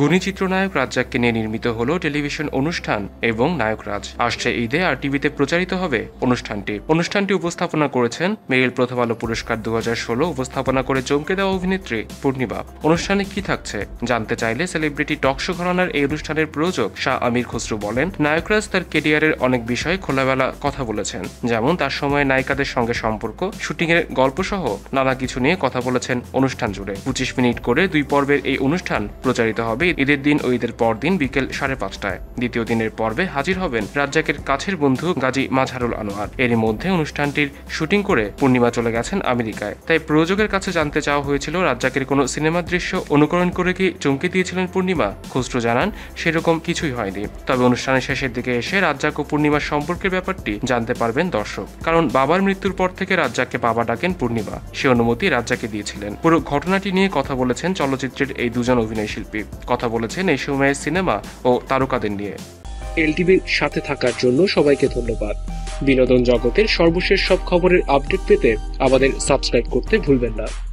গুণী চিত্রনায়ক রাজ্জাককে নিয়ে নির্মিত হলো টেলিভিশন অনুষ্ঠান এবং নায়করাজ। আসছে ঈদে আর টিভিতে প্রচারিত হবে অনুষ্ঠানটি। অনুষ্ঠানটি উপস্থাপনা করেছেন মেরিল প্রথম আলো পুরস্কার দু হাজার ষোলো উপস্থাপনা করে চমকে দেওয়া অভিনেত্রী পূর্ণিমা। অনুষ্ঠানে কি থাকছে জানতে চাইলে সেলিব্রিটি টকশো ঘরানার এই অনুষ্ঠানের প্রযোজক শাহ আমির খসরু বলেন, নায়করাজ তার কেরিয়ারের অনেক বিষয়ে খোলাবেলা কথা বলেছেন, যেমন তার সময়ে নায়িকাদের সঙ্গে সম্পর্ক, শুটিংয়ের গল্প সহ নানা কিছু নিয়ে কথা বলেছেন অনুষ্ঠান জুড়ে। পঁচিশ মিনিট করে দুই পর্বের এই অনুষ্ঠান প্রচারিত হবে ঈদের দিন ও ঈদের পর দিন বিকেল সাড়ে পাঁচটায়। দ্বিতীয় দিনের পর্বে হাজির হবেন রাজ্জাকের কাছের বন্ধু গাজী মাঝহারুল আনোয়ার। এরই মধ্যে অনুষ্ঠানটির শুটিং করে পূর্ণিমা চলে গেছেন আমেরিকায়। তাই প্রযোজকের কাছে জানতে চাওয়া হয়েছিল, রাজ্জাকের কোনো সিনেমার দৃশ্য অনুকরণ করে কি চমকে দিয়েছিলেন পূর্ণিমা? খসরু জানান, সেরকম কিছুই হয়নি। তবে অনুষ্ঠানের শেষের দিকে এসে রাজ্জাক ও পূর্ণিমার সম্পর্কের ব্যাপারটি জানতে পারবেন দর্শক। কারণ বাবার মৃত্যুর পর থেকে রাজ্জাককে বাবা ডাকেন পূর্ণিমা। সে অনুমতি রাজ্জাকে দিয়েছিলেন। পুরো ঘটনাটি নিয়ে কথা বলেছেন চলচ্চিত্রের এই দুজন অভিনয় শিল্পী কথা বলেছেন এই সময়ের সিনেমা ও তারকাদের নিয়ে। এলটিভির সাথে থাকার জন্য সবাইকে ধন্যবাদ। বিনোদন জগতের সর্বশেষ সব খবরের আপডেট পেতে আমাদের সাবস্ক্রাইব করতে ভুলবেন না।